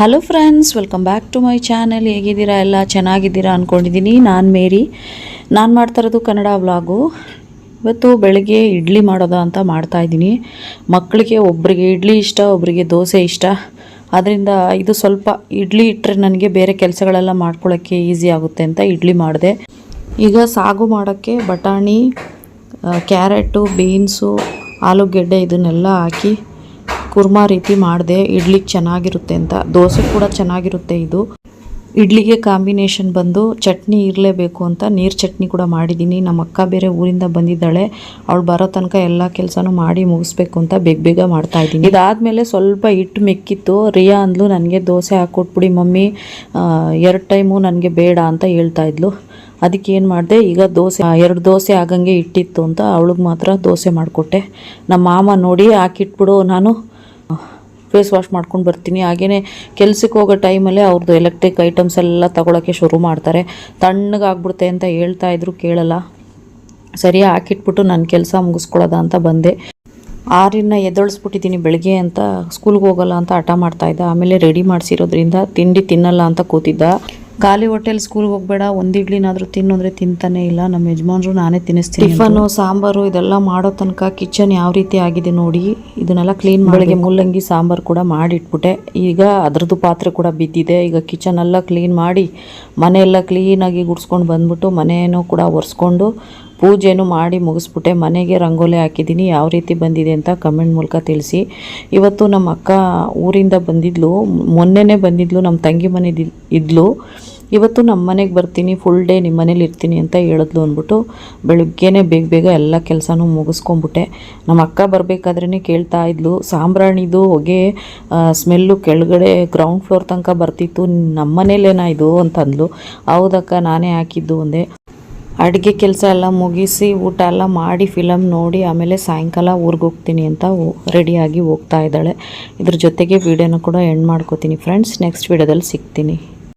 Hello friends welcome back to my channel ಹೇಗಿದ್ದೀರಾ? ಎಲ್ಲ ಚೆನ್ನಾಗಿದ್ದೀರಾ ಅಂದ್ಕೊಂಡಿದ್ದೀನಿ ನಾನು ಮೇರಿ. ನಾನು ಮಾಡ್ತಾ ಇರೋದು ಕನ್ನಡ ವ್ಲಾಗು. ಇವತ್ತು ಬೆಳಗ್ಗೆ ಇಡ್ಲಿ ಮಾಡೋದ ಅಂತ ಮಾಡ್ತಾಯಿದ್ದೀನಿ ಮಕ್ಕಳಿಗೆ ಒಬ್ಬರಿಗೆ ಇಡ್ಲಿ ಇಷ್ಟ ಒಬ್ಬರಿಗೆ ದೋಸೆ ಇಷ್ಟ. ಅದರಿಂದ ಇದು ಸ್ವಲ್ಪ ಇಡ್ಲಿ ಇಟ್ಟರೆ ನನಗೆ ಬೇರೆ ಕೆಲಸಗಳೆಲ್ಲ ಮಾಡ್ಕೊಳ್ಳೋಕ್ಕೆ ಈಸಿ ಆಗುತ್ತೆ ಅಂತ ಇಡ್ಲಿ ಮಾಡಿದೆ. ಈಗ ಸಾಗು ಮಾಡೋಕ್ಕೆ ಬಟಾಣಿ ಕ್ಯಾರೆಟು, ಬೀನ್ಸು, ಆಲೂಗೆಡ್ಡೆ ಇದನ್ನೆಲ್ಲ ಹಾಕಿ ಕುರ್ಮಾ ರೀತಿ ಮಾಡಿದೆ ಇಡ್ಲಿಗೆ ಚೆನ್ನಾಗಿರುತ್ತೆ ಅಂತ. ದೋಸೆ ಕೂಡ ಚೆನ್ನಾಗಿರುತ್ತೆ ಇದು. ಇಡ್ಲಿಗೆ ಕಾಂಬಿನೇಷನ್ ಬಂದು ಚಟ್ನಿ ಇರಲೇಬೇಕು ಅಂತ ನೀರು ಚಟ್ನಿ ಕೂಡ ಮಾಡಿದ್ದೀನಿ ನಮ್ಮ ಅಕ್ಕ ಬೇರೆ ಊರಿಂದ ಬಂದಿದ್ದಾಳೆ. ಅವಳು ಬರೋ ತನಕ ಎಲ್ಲ ಕೆಲಸನೂ ಮಾಡಿ ಮುಗಿಸ್ಬೇಕು ಅಂತ ಬೇಗ ಬೇಗ ಮಾಡ್ತಾ ಇದ್ದೀನಿ. ಇದಾದಮೇಲೆ ಸ್ವಲ್ಪ ಹಿಟ್ಟು ಮೆಕ್ಕಿತ್ತು. ರಿಯಾ ಅಂದ್ಲು, ನನಗೆ ದೋಸೆ ಹಾಕ್ಕೊಟ್ಬಿಡಿ ಮಮ್ಮಿ. ಎರಡು ಟೈಮು ನನಗೆ ಬೇಡ ಅಂತ ಹೇಳ್ತಾ ಇದ್ಲು. ಅದಕ್ಕೆ ಏನು ಮಾಡಿದೆ, ಈಗ ದೋಸೆ ಎರಡು ದೋಸೆ ಆಗಂಗೆ ಇಟ್ಟಿತ್ತು ಅಂತ ಅವಳಿಗೆ ಮಾತ್ರ ದೋಸೆ ಮಾಡಿಕೊಟ್ಟೆ. ನಮ್ಮ ಮಾಮ ನೋಡಿ ಹಾಕಿಟ್ಬಿಡು ನಾನು. ಫೇಸ್ ವಾಶ್ ಮಾಡ್ಕೊಂಡು ಬರ್ತೀನಿ. ಹಾಗೆಯೇ ಕೆಲಸಕ್ಕೆ ಹೋಗೋ ಟೈಮಲ್ಲೇ ಅವ್ರದ್ದು ಎಲೆಕ್ಟ್ರಿಕ್ ಐಟಮ್ಸ್ ಎಲ್ಲ ತಗೊಳಕ್ಕೆ ಶುರು ಮಾಡ್ತಾರೆ. ತಣ್ಣಗಾಗ್ಬಿಡುತ್ತೆ ಅಂತ ಹೇಳ್ತಾ ಇದ್ರು, ಕೇಳಲ್ಲ. ಸರಿ, ಹಾಕಿಟ್ಬಿಟ್ಟು ನನ್ನ ಕೆಲಸ ಮುಗಿಸ್ಕೊಳ್ಳೋದ ಅಂತ ಬಂದೆ. ಆರಿನ ಎದ್ದೊಳಿಸ್ಬಿಟ್ಟಿದ್ದೀನಿ ಬೆಳಗ್ಗೆ ಅಂತ ಸ್ಕೂಲ್ಗೆ ಹೋಗಲ್ಲ ಅಂತ ಹಠ ಮಾಡ್ತಾ ಇದ್ದ. ಆಮೇಲೆ ರೆಡಿ ಮಾಡಿಸಿರೋದ್ರಿಂದ ತಿಂಡಿ ತಿನ್ನಲ್ಲ ಅಂತ ಕೂತಿದ್ದ. ಖಾಲಿ ಹೋಟೆಲ್ ಸ್ಕೂಲ್ಗೆ ಹೋಗ್ಬೇಡ ಒಂದು ಇಡ್ಲಿನಾದ್ರೂ ತಿನ್ನು ಅಂದರೆ ತಿಂತಾನೆ ಇಲ್ಲ. ನಮ್ಮ ಯಜಮಾನ್ರು ನಾನೇ ತಿನ್ನಿಸ್ತೀನಿ ಟಿಫನ್ನು ಸಾಂಬಾರು ಇದೆಲ್ಲ ಮಾಡೋ ತನಕ ಕಿಚನ್ ಯಾವ ರೀತಿ ಆಗಿದೆ ನೋಡಿ ಇದನ್ನೆಲ್ಲ ಕ್ಲೀನ್ ಬೆಳಗ್ಗೆ ಮುಲ್ಲಂಗಿ ಸಾಂಬಾರು ಕೂಡ ಮಾಡಿಟ್ಬಿಟ್ಟೆ. ಈಗ ಅದ್ರದ್ದು ಪಾತ್ರೆ ಕೂಡ ಬಿದ್ದಿದೆ. ಈಗ ಕಿಚನ್ ಎಲ್ಲ ಕ್ಲೀನ್ ಮಾಡಿ ಮನೆಯೆಲ್ಲ ಕ್ಲೀನಾಗಿ ಗುಡಿಸ್ಕೊಂಡು ಬಂದ್ಬಿಟ್ಟು ಮನೆಯನ್ನು ಕೂಡ ಒರೆಸ್ಕೊಂಡು ಪೂಜೆನೂ ಮಾಡಿ ಮುಗಿಸ್ಬಿಟ್ಟೆ. ಮನೆಗೆ ರಂಗೋಲಿ ಹಾಕಿದ್ದೀನಿ. ಯಾವ ರೀತಿ ಬಂದಿದೆ ಅಂತ ಕಮೆಂಟ್ ಮೂಲಕ ತಿಳಿಸಿ. ಇವತ್ತು ನಮ್ಮ ಅಕ್ಕ ಊರಿಂದ ಬಂದಿದ್ಲು. ಮೊನ್ನೆನೇ ಬಂದಿದ್ಲು. ನಮ್ಮ ತಂಗಿ ಮನೆ ಇದ್ಲು. ಇವತ್ತು ನಮ್ಮ ಮನೆಗೆ ಬರ್ತೀನಿ. ಫುಲ್ ಡೇ ನಿಮ್ಮ ಮನೇಲಿ ಇರ್ತೀನಿ ಅಂತ ಹೇಳಿದ್ಲು ಅಂದ್ಬಿಟ್ಟು ಬೆಳಗ್ಗೆನೇ ಬೇಗ ಬೇಗ ಎಲ್ಲ ಕೆಲಸನೂ ಮುಗಿಸ್ಕೊಂಬಿಟ್ಟೆ ನಮ್ಮ ಅಕ್ಕ ಬರಬೇಕಾದ್ರೇ ಕೇಳ್ತಾ ಇದ್ಲು. ಸಾಂಬ್ರಾಣಿದು ಹೊಗೆ ಸ್ಮೆಲ್ಲು ಕೆಳಗಡೆ ಗ್ರೌಂಡ್ ಫ್ಲೋರ್ ತನಕ ಬರ್ತಿತ್ತು. ನಮ್ಮ ಮನೇಲೇನಾ ಇದು ಅಂತಂದ್ಲು. ಹೌದಕ್ಕ, ನಾನೇ ಹಾಕಿದ್ದು ಒಂದೇ ಅಡುಗೆ ಕೆಲಸ ಎಲ್ಲ ಮುಗಿಸಿ ಊಟ ಎಲ್ಲ ಮಾಡಿ ಫಿಲಮ್ ನೋಡಿ ಆಮೇಲೆ ಸಾಯಂಕಾಲ ಊರಿಗೆ ಹೋಗ್ತೀನಿ ಅಂತ ರೆಡಿಯಾಗಿ ಹೋಗ್ತಾ ಇದ್ದಾಳೆ. ಇದ್ರ ಜೊತೆಗೆ ವೀಡಿಯೋನ ಕೂಡ ಎಂಡ್ ಮಾಡ್ಕೋತೀನಿ ಫ್ರೆಂಡ್ಸ್ ನೆಕ್ಸ್ಟ್ ವೀಡಿಯೋದಲ್ಲಿ ಸಿಗ್ತೀನಿ.